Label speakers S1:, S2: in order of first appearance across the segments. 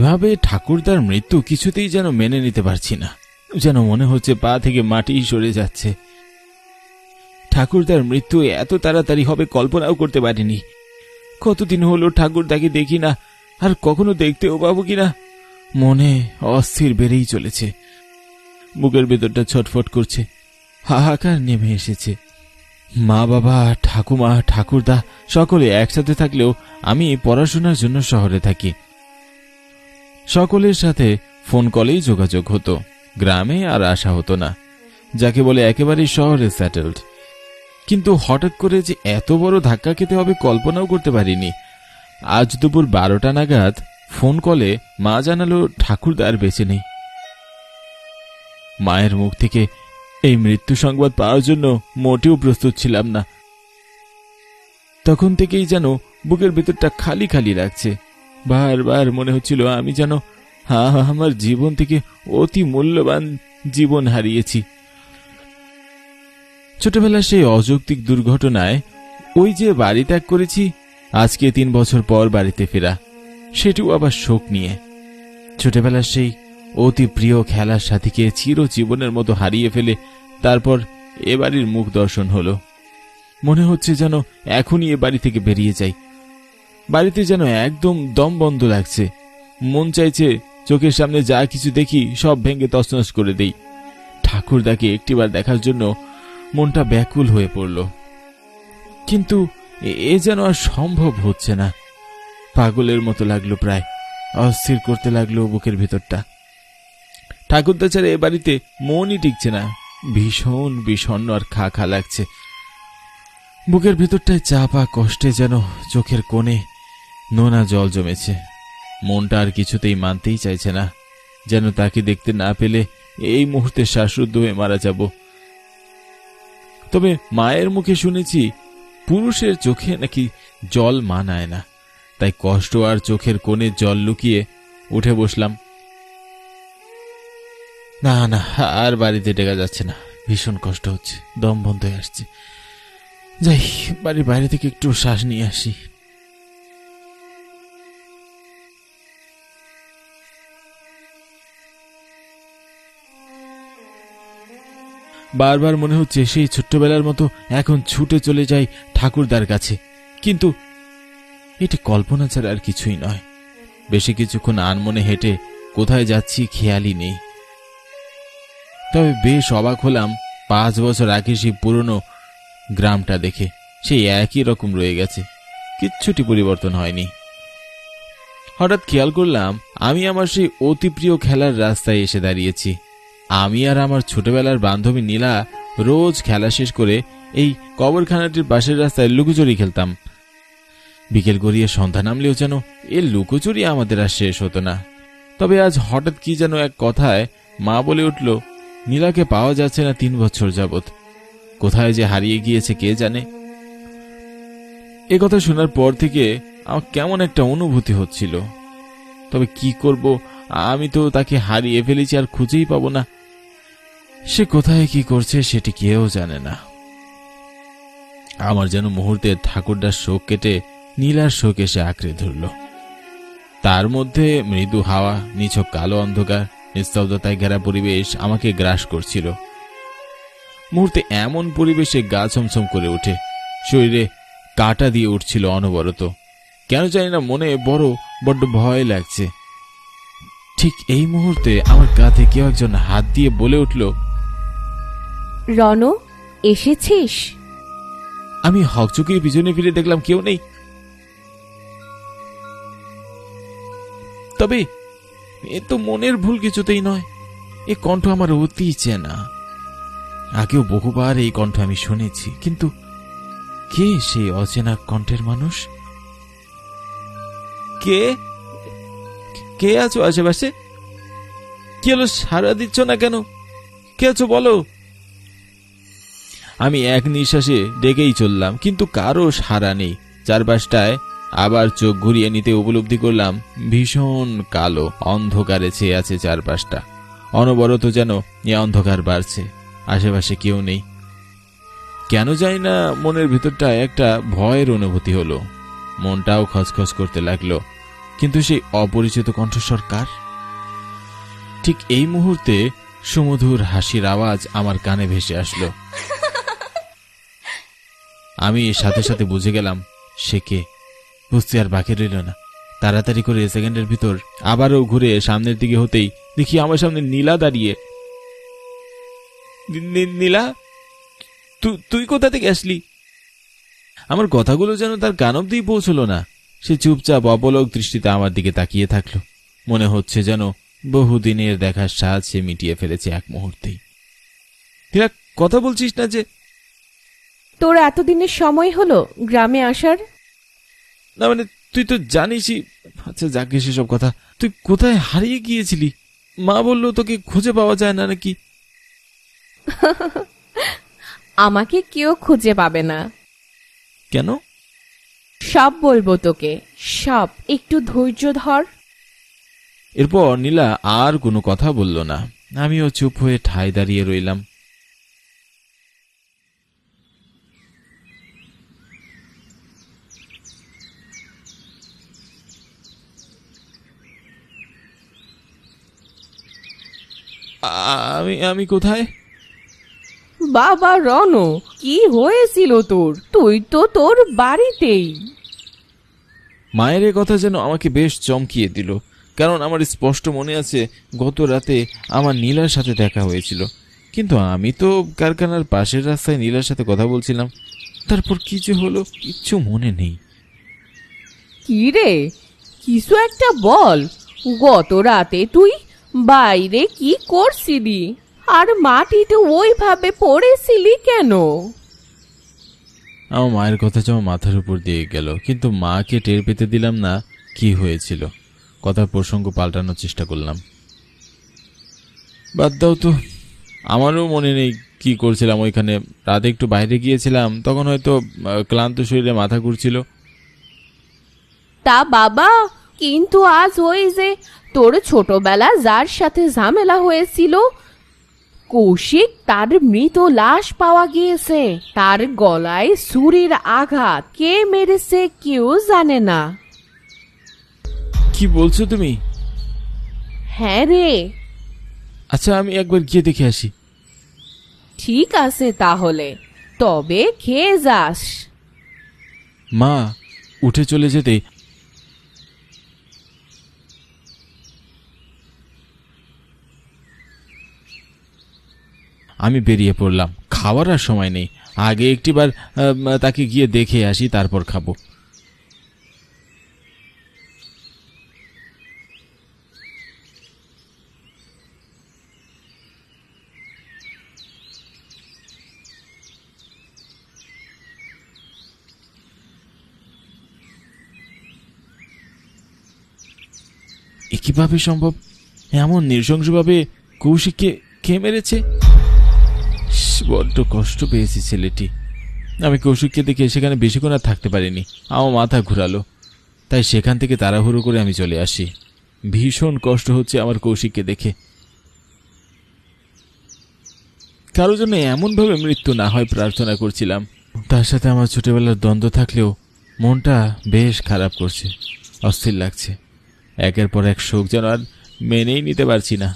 S1: এভাবে ঠাকুরদার মৃত্যু কিছুতেই যেন মেনে নিতে পারছি না। যেন মনে হচ্ছে পা থেকে মাটি সরে যাচ্ছে। ঠাকুরদার মৃত্যু এত তাড়াতাড়ি হবে কল্পনাও করতে পারিনি। কতদিন হলো ঠাকুরদাকে দেখি না, আর কখনো দেখতেও পাবো কিনা? মনে অস্থির বেড়েই চলেছে। বুকের ভেতরটা ছটফট করছে। হাহাকার নেমে এসেছে। মা বাবা, ঠাকুমা, ঠাকুরদা, সকলে একসাথে থাকলেও আমি পড়াশোনার জন্য শহরে থাকি। সকলের সাথে ফোন কলেই যোগাযোগ হতো। গ্রামে আর আসা হতো না। যাকে বলে একেবারেই শহরে সেটেলড কিন্তু হঠাৎ করে যে এত বড় ধাক্কা খেতে হবে কল্পনাও করতে পারিনি। আজ দুপুর বারোটা নাগাদ ফোন কলে মা জানালো, ঠাকুরদার বেঁচে নেই। মায়ের মুখ থেকে এই মৃত্যু সংবাদ পাওয়ার জন্য মোটেও প্রস্তুত ছিলাম না। তখন থেকেই যেন বুকের ভেতরটা খালি খালি লাগছে। বারবার মনে হচ্ছিল আমি যেন, হা আমার জীবন থেকে অতি মূল্যবান জীবন হারিয়েছি। ছোটবেলার সেই অযৌক্তিক দুর্ঘটনায় ওই যে বাড়ি ত্যাগ করেছি, আজকে তিন বছর পর বাড়িতে ফেরা, সেটিও আবার শোক নিয়ে। ছোটবেলার সেই অতি প্রিয় খেলার সাথীকে চিরজীবনের মতো হারিয়ে ফেলে, তারপর এ বাড়ির মুখ দর্শন হলো। মনে হচ্ছে যেন এখনই এ বাড়ি থেকে বেরিয়ে যাই। বাড়িতে যেন একদম দম বন্ধ লাগছে। মন চাইছে চোখের সামনে যা কিছু দেখি, সব ভেঙে তছনছ করে দেই। ঠাকুরদাকে একটিবার দেখার জন্য মনটা ব্যাকুল হয়ে পড়ল। কিন্তু এ- যেন আর সম্ভব হচ্ছে না। পাগলের মতো লাগল প্রায়, অস্থির করতে লাগল বুকের ভেতরটা। ঠাকুরদা ছাড়া এ বাড়িতে মনই টিকছে না, ভীষণ বিষণ্ণ আর খা খা লাগছে। বুকের ভেতরটায় চাপা কষ্টে যেন চোখের কোণে নোনা জল জমেছে। মনটা আর কিছুতেই মানতেই চাইছে না। যেন তাকে দেখতে না পেলে এই মুহূর্তে শ্বাসরুদ্ধ হয়ে মারা যাব। তবে মায়ের মুখে শুনেছি, পুরুষের চোখে নাকি জল মানায় না। তাই কষ্ট আর চোখের কোণে জল লুকিয়ে উঠে বসলাম। না না, আর বাড়িতে ডেকা যাচ্ছে না। ভীষণ কষ্ট হচ্ছে, দম বন্ধ হয়ে আসছে। যাই, বাড়ির বাইরে থেকে একটু শ্বাস নিয়ে আসি। বারবার মনে হচ্ছে সেই ছোট্টবেলার মতো এখন ছুটে চলে যাই ঠাকুরদার কাছে। কিন্তু এটি কল্পনা ছাড়া আর কিছুই নয়। বেশি কিছুক্ষণ আনমনে হেঁটে কোথায় যাচ্ছি খেয়ালই নেই। তবে বেশ অবাক হলাম পাঁচ বছর আগে সেই পুরনো গ্রামটা দেখে। সেই একই রকম রয়ে গেছে। কিচ্ছুটি পরিবর্তন হয়নি। হঠাৎ খেয়াল করলাম আমি আমার সেই অতি প্রিয় খেলার রাস্তায় এসে দাঁড়িয়েছি। আমি আর আমার ছোটবেলার বান্ধবী নীলা রোজ খেলা শেষ করে এই কবরখানাটির পাশের রাস্তায় লুকোচুরি খেলতাম। বিকেল গড়িয়ে সন্ধ্যা নামলেও যেন এ লুকোচুরি আমাদের আর শেষ হতো না। তবে আজ হঠাৎ কি যেন এক কথায় মা বলে উঠল, নীলাকে পাওয়া যাচ্ছে না তিন বছর যাবত কোথায় যে হারিয়ে গিয়েছে কে জানে? এ কথা শোনার পর থেকে আমার কেমন একটা অনুভূতি হচ্ছিল। তবে কি করব, আমি তো তাকে হারিয়ে ফেলেছি আর খুঁজেই পাবো না। সে কোথায় কি করছে সেটি কেউ জানে না। আমার যেন মুহূর্তে ঠাকুরদার শোক কেটে নীলার শোক এসে আঁকড়ে ধরল। তার মধ্যে মৃদু হাওয়া, নিছক কালো অন্ধকার, নিস্তব্ধতায় ঘেরা পরিবেশ আমাকে গ্রাস করছিল। মুহূর্তে এমন পরিবেশে গা ছমছম করে ওঠে। শরীরে কাটা দিয়ে উঠছিল অনবরত। কেন জানি না মনে বড়, বড্ড ভয় লাগছে। ঠিক এই মুহূর্তে আমার কাঁধে কেউ একজন হাত দিয়ে বলে উঠল
S2: রণ এসেছিস?
S1: আমি হকচকিয়ে পিছনে ফিরে দেখলাম কেউ নেই। তবে, এ তো মনের ভুল কিছুতেই নয়। এ কণ্ঠ আমার অতি চেনা। আগেও বহুবার এই কণ্ঠ আমি শুনেছি, কিন্তু কে সেই অচেনা কণ্ঠের মানুষ? কে? কে আছো আশেপাশে? কি হলো সারা দিচ্ছ না কেন? কে আছো বলো? আমি এক নিঃশ্বাসে ডেকেই চললাম, কিন্তু কারও সাড়া নেই। চারপাশটায় আবার চোখ ঘুরিয়ে নিতে উপলব্ধি করলাম, ভীষণ কালো, অন্ধকারে ছেয়ে আছে চারপাশটা। অনবরত যেন এ অন্ধকার বাড়ছে, আশেপাশে কেউ নেই। কেন জানি না মনের ভিতরটা একটা ভয়ের অনুভূতি হলো। মনটাও খসখস করতে লাগল, কিন্তু সেই অপরিচিত কণ্ঠস্বর কার? ঠিক এই মুহূর্তে সুমধুর হাসির আওয়াজ আমার কানে ভেসে আসলো। আমি সাথে সাথে বুঝে গেলাম, সে কে। বুঝতে আর বাকি রইল না। তাড়াতাড়ি করে সেকেন্ডের ভিতর আবারও ঘুরে সামনের দিকে হতেই দেখি আমার সামনে নীলা দাঁড়িয়ে। নীলা তুই কোথা থেকে আসলি? আমার কথাগুলো যেন তার কান অব্দি পৌঁছলো না। সে চুপচাপ অবলোক দৃষ্টিতে আমার দিকে তাকিয়ে থাকল। মনে হচ্ছে যেন বহুদিনের দেখার স্বাদ সে মিটিয়ে ফেলেছে এক মুহূর্তেই। কথা বলছিস না যে
S2: তোর এতদিনের সময় হলো গ্রামে আসার?
S1: না মানে তুই তো জানিসই। আচ্ছা যাকে সেসব কথা। তুই কোথায় হারিয়ে গিয়েছিলি? মা বলল তোকে খুঁজে পাওয়া যায় না নাকি?
S2: আমাকে কেউ খুঁজে পাবে না।
S1: কেন?
S2: সব বলব তোকে। সব। একটু ধৈর্য ধর।
S1: এরপর নীলা আর কোনো কথা বলল না। আমিও চুপ হয়ে ঠাই দাঁড়িয়ে রইলাম। আমি আমি কোথায়?
S2: বাবা রণ কি হয়েছিল তোর? তুই তো তোর বাড়িতেই।
S1: মায়ের এ কথা যেন আমাকে বেশ চমকিয়ে দিল কারণ আমার স্পষ্ট মনে আছে গত রাতে আমার নীলার সাথে দেখা হয়েছিল। কিন্তু আমি তো কারখানার পাশের রাস্তায় নীলার সাথে কথা বলছিলাম। তারপর কি যে হলো কিচ্ছু মনে নেই।
S2: কি রে? কিছু একটা বল। গত রাতে তুই বাইরে কি করছিলি? আর মাটিতে ওইভাবে পড়েছিলি কেন?
S1: আমার মায়ের কথা যেমন মাথার উপর দিয়ে গেল কিন্তু মাকে টের পেতে দিলাম না কি হয়েছিল। কথার প্রসঙ্গ পাল্টানোর চেষ্টা করলাম। বাদ দাও তো আমারও মনে নেই কি করছিলাম ওইখানে। রাতে একটু বাইরে গিয়েছিলাম তখন হয়তো ক্লান্ত শরীরে মাথা ঘুরছিল।
S2: তা বাবা কিন্তু আজ ওই যে তোর ছোটবেলা যার সাথে ঝামেলা হয়েছিল কৌশিক তার মৃত লাশ পাওয়া গিয়েছে। তার গলায় ছুরির আঘাত। কে মেরেছে কেউ জানে না।
S1: কি বলছো তুমি?
S2: হ্যাঁ রে।
S1: আচ্ছা আমি একবার গিয়ে দেখে আসি।
S2: ঠিক আছে তাহলে। তবে খেয়ে যাস।
S1: মা উঠে চলে যেতে আমি বেরিয়ে পড়লাম। খাওয়ার আর সময় নেই। আগে একটিবার তাকে গিয়ে দেখে আসি, তারপর খাব। এ কীভাবে সম্ভব? এমন নৃশংসভাবে কৌশিককে কে মেরেছে? বড্ড কষ্ট পেয়েছে, ছেলেটি। আমি কৌশিককে দেখে সেখানে বেশিক্ষণ আর থাকতে পারিনি। আমার মাথা ঘুরালো। তাই সেখান থেকে তাড়াহুড়ো করে আমি চলে আসি। ভীষণ কষ্ট হচ্ছে আমার কৌশিককে দেখে। কারও জন্য এমনভাবে মৃত্যু না হয় প্রার্থনা করছিলাম। তার সাথে আমার ছোটবেলার দ্বন্দ্ব থাকলেও মনটা বেশ খারাপ করছে, অস্থির লাগছে। একের পর এক শোক যেন আর মেনেই নিতে পারছি না।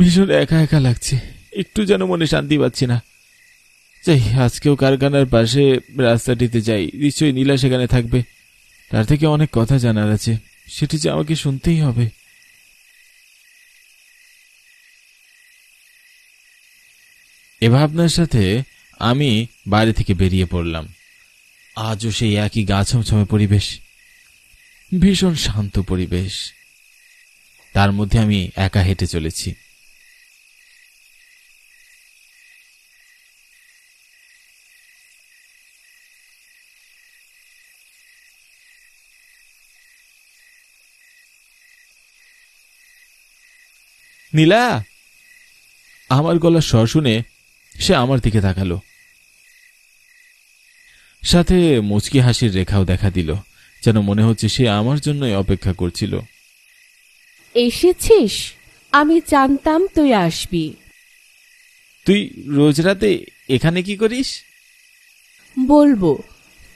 S1: ভীষণ একা একা লাগছে। একটু যেন মনে শান্তি পাচ্ছি না। যাই আজকেও কারখানার পাশে রাস্তাটিতে যাই। নিশ্চয়ই নীলা সেখানে থাকবে। তার থেকে অনেক কথা জানার আছে। সেটি যে আমাকে শুনতেই হবে। এ ভাবনার সাথে আমি বাড়ি থেকে বেরিয়ে পড়লাম। আজও সেই একই গা ছমছমে পরিবেশ। ভীষণ শান্ত পরিবেশ। তার মধ্যে আমি একা হেঁটে চলেছি। নীলা! আমার গলার স্বর শুনে সে আমার দিকে তাকালো। সাথে মুচকি হাসির রেখাও দেখা দিল যেন মনে হচ্ছে সে আমার জন্যই অপেক্ষা করছিল।
S2: এসেছিস? আমি জানতাম তুই আসবি।
S1: তুই রোজ রাতে এখানে কি করিস?
S2: বলব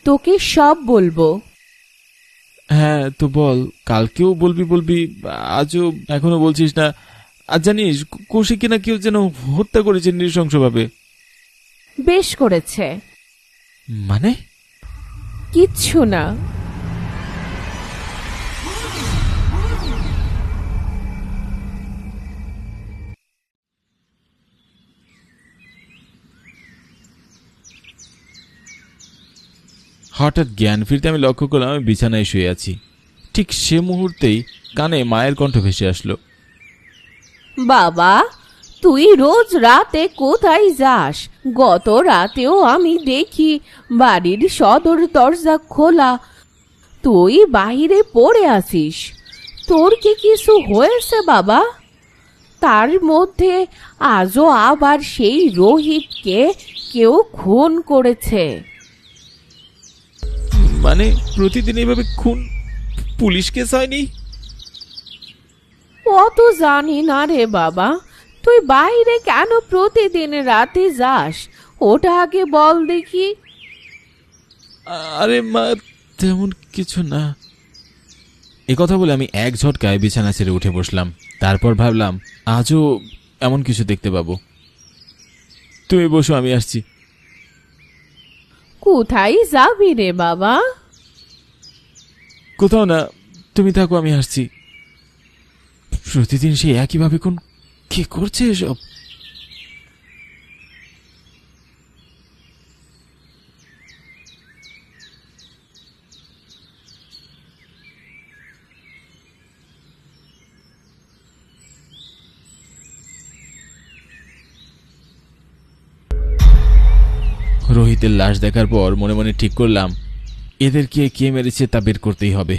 S2: তোকে সব বলব।
S1: হ্যাঁ তো বল কালকেও বলবি বলবি আজও এখনও বলছিস না আর জানিস কৌশিক কিনা কেউ যেন হত্যা করেছে নৃশংসভাবে।
S2: বেশ করেছে।
S1: মানে?
S2: কিচ্ছু না।
S1: হঠাৎ জ্ঞান ফিরতে আমি লক্ষ্য করলাম আমি বিছানায় শুয়ে আছি। ঠিক সে মুহূর্তেই কানে মায়ের কণ্ঠ ভেসে আসলো।
S2: বাবা, তুই রোজ রাতে কোথায় যাস? গত রাতেও আমি দেখি বাড়ির সদর দরজা খোলা। তুই বাইরে পড়ে আসিস তোর কি কিছু হয়েছে বাবা? তার মধ্যে আজও আবার সেই রোহিতকে কেউ খুন করেছে।
S1: মানে প্রতিদিন এভাবে খুন? পুলিশ কেস
S2: অত জানি না রে বাবা। তুই বাইরে কেন প্রতিদিন রাতে যাস? ওটা আগে বল দেখি।
S1: আরে মা তেমন কিছু না। এ কথা বলে আমি এক ঝটকায় বিছানা ছেড়ে উঠে বসলাম। তারপর ভাবলাম আজও এমন কিছু দেখতে পাবো। তুমি বসো আমি আসছি।
S2: কোথায় যাবি রে বাবা?
S1: কোথাও না তুমি থাকো আমি আসছি। প্রতিদিন সেই একইভাবে কোন কে করছে এসব? রোহিতের লাশ দেখার পর মনে মনে ঠিক করলাম এদেরকে কে মেরেছে তা বের করতেই হবে।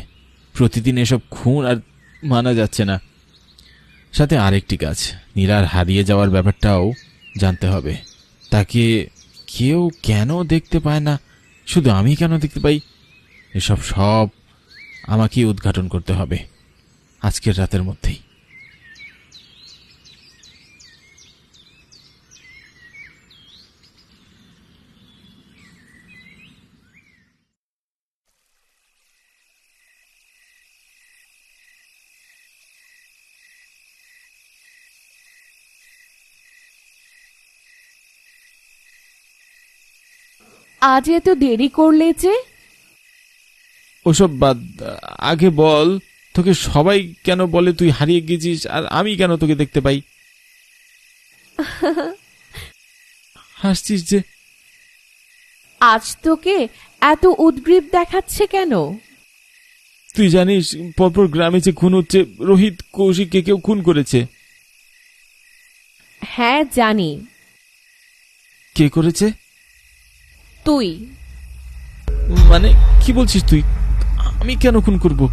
S1: প্রতিদিন এসব খুন আর মানা যাচ্ছে না। সাথে আরেকটি গাছ। নীরার হারিয়ে যাওয়ার ব্যাপারটাও জানতে হবে। তাকে কেউ কেন দেখতে পায় না? শুধু আমি কেন দেখতে পাই? এসব সব আমাকেই উদ্ঘাটন করতে হবে। আজকের রাতের মধ্যেই।
S2: আজ এত দেরি করলে যে?
S1: ওসব বাদ আগে বল তোকে সবাই কেন বলে তুই হারিয়ে গেছিস আর আমি কেন তোকে দেখতে পাই? হাসছিস যে।
S2: আজ তোকে এত উদ্গ্রীব দেখাচ্ছে কেন?
S1: তুই জানিস পরপর গ্রামে যে খুন হচ্ছে রোহিত কৌশিককে কেউ খুন করেছে।
S2: হ্যাঁ জানি।
S1: কে করেছে?
S2: তুই।
S1: মানে কি বলছিস তুই? আমি কেন খুন করব?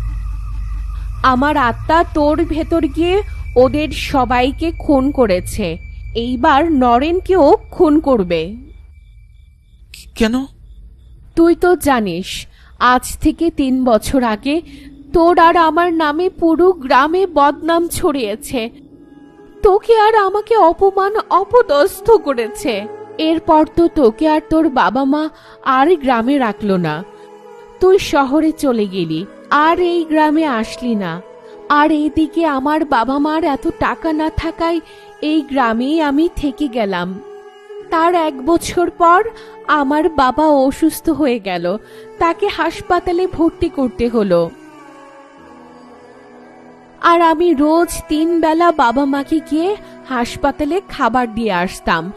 S2: আমার আত্মা তোর ভেতর গিয়ে ওদের সবাইকে খুন করেছে। এইবার নরেনকেও খুন করবে।
S1: কেন?
S2: তুই তো জানিস আজ থেকে তিন বছর আগে তোর আর আমার নামে পুরো গ্রামে বদনাম ছড়িয়েছে। তোকে আর আমাকে অপমান অপদস্থ করেছে। এরপর তো তোকে আর তোর বাবা মা আর গ্রামে রাখল না। তুই শহরে চলে গেলি, আর এই গ্রামে আসলি না। আর এইদিকে আমার বাবা মার এত টাকা না থাকায় এই গ্রামেই আমি থেকে গেলাম। তার এক বছর পর আমার বাবা অসুস্থ হয়ে গেল, তাকে হাসপাতালে ভর্তি করতে হলো। আর আমি রোজ তিন বেলা বাবা মাকে গিয়ে হাসপাতালে খাবার দিয়ে আসতাম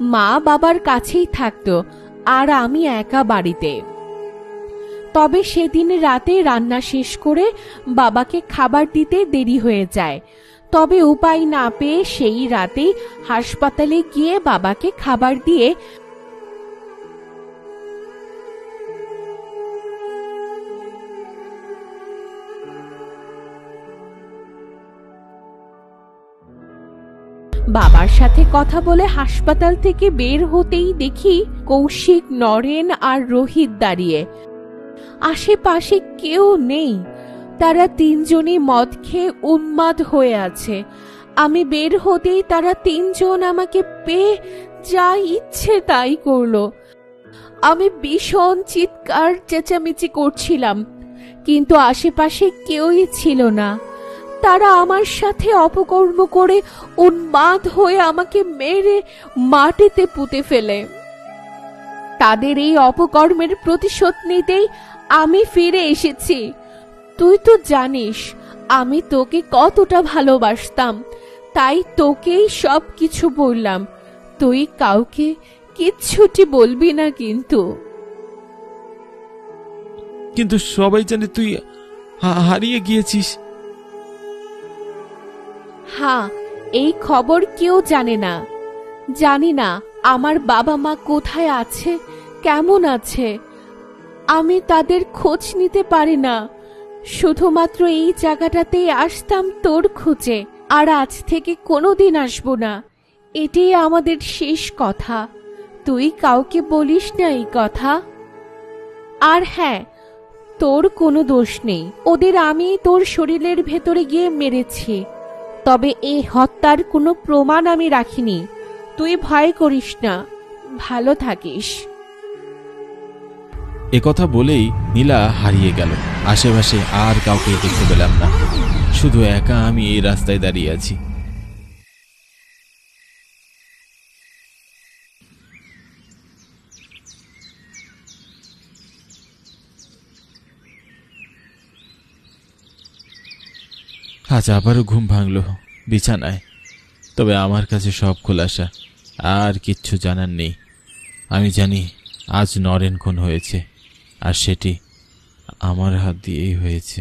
S2: মা বাবার কাছেই থাকত, আর আমি একা বাড়িতে। তবে সেদিন রাতে রান্না শেষ করে বাবাকে খাবার দিতে দেরি হয়ে যায়। তবে উপায় না পেয়ে সেই রাতেই হাসপাতালে গিয়ে বাবাকে খাবার দিয়ে বাবার সাথে কথা বলে হাসপাতাল থেকে বের হতেই দেখি কৌশিক, নরেন আর রোহিত দাঁড়িয়ে। আশেপাশে কেউ নেই। তারা তিনজনই মদ খেয়ে উন্মাদ হয়ে আছে। আমি বের হতেই তারা তিনজন আমাকে পেয়ে যা ইচ্ছে তাই করল। আমি ভীষণ চিৎকার, চেঁচামেচি করছিলাম, কিন্তু আশেপাশে কেউই ছিল না। তারা আমার সাথে অপকর্ম করে উন্মাদ হয়ে আমাকে মেরে মাটিতে পুঁতে ফেলে। তাদের এই অপকর্মের প্রতিশোধ নিতেই আমি ফিরে এসেছি। তুই তো জানিস, আমি তোকে কতটা ভালোবাসতাম, তাই তোকেই সব কিছু বললাম। তুই কাউকে কিচ্ছুটি বলবি না কিন্তু।
S1: কিন্তু সবাই জানে তুই হারিয়ে গিয়েছিস।
S2: হ্যাঁ এই খবর কেউ জানে না। জানি না আমার বাবা মা কোথায় আছে, কেমন আছে। আমি তাদের খোঁজ নিতে পারি না। শুধুমাত্র এই জায়গাটাতেই আসতাম তোর খোঁজে, আর আজ থেকে কোনোদিন আসব না। এটাই আমাদের শেষ কথা। তুই কাউকে বলিস না এই কথা। আর হ্যাঁ তোর কোনো দোষ নেই। ওদের আমি তোর শরীরের ভেতরে গিয়ে মেরেছি। তবে এই হত্যার কোনো প্রমাণ আমি রাখিনি। তুই ভয় করিস না। ভালো থাকিস।
S1: একথা বলেই নীলা হারিয়ে গেল। আশেপাশে আর কাউকে দেখতে পেলাম না। শুধু একা আমি এই রাস্তায় দাঁড়িয়ে আছি। আজ আবারও ঘুম ভাঙল বিছানায়। তবে আমার কাছে সব খোলাসা, আর কিচ্ছু জানার নেই। আমি জানি আজ নরেন খুন হয়েছে, আর সেটি আমার হাত দিয়েই হয়েছে।